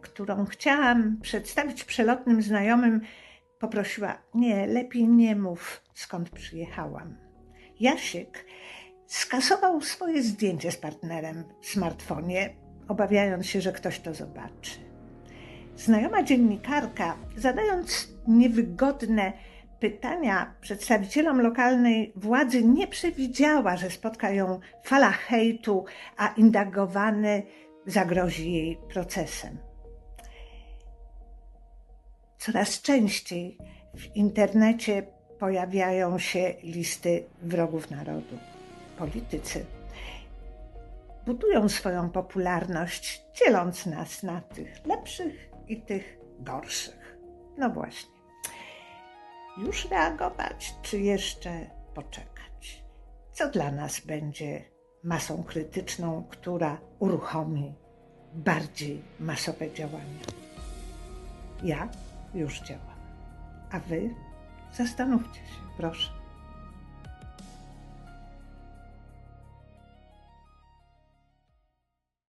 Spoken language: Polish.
którą chciałam przedstawić przelotnym znajomym, poprosiła: Nie, lepiej nie mów, skąd przyjechałam. Jasiek skasował swoje zdjęcie z partnerem w smartfonie, obawiając się, że ktoś to zobaczy. Znajoma dziennikarka, zadając niewygodne pytania przedstawicielom lokalnej władzy, nie przewidziała, że spotka ją fala hejtu, a indagowany zagrozi jej procesem. Coraz częściej w internecie pojawiają się listy wrogów narodu. Politycy budują swoją popularność, dzieląc nas na tych lepszych i tych gorszych. No właśnie. Już reagować, czy jeszcze poczekać? Co dla nas będzie masą krytyczną, która uruchomi bardziej masowe działania? Ja już działam. A wy zastanówcie się, proszę.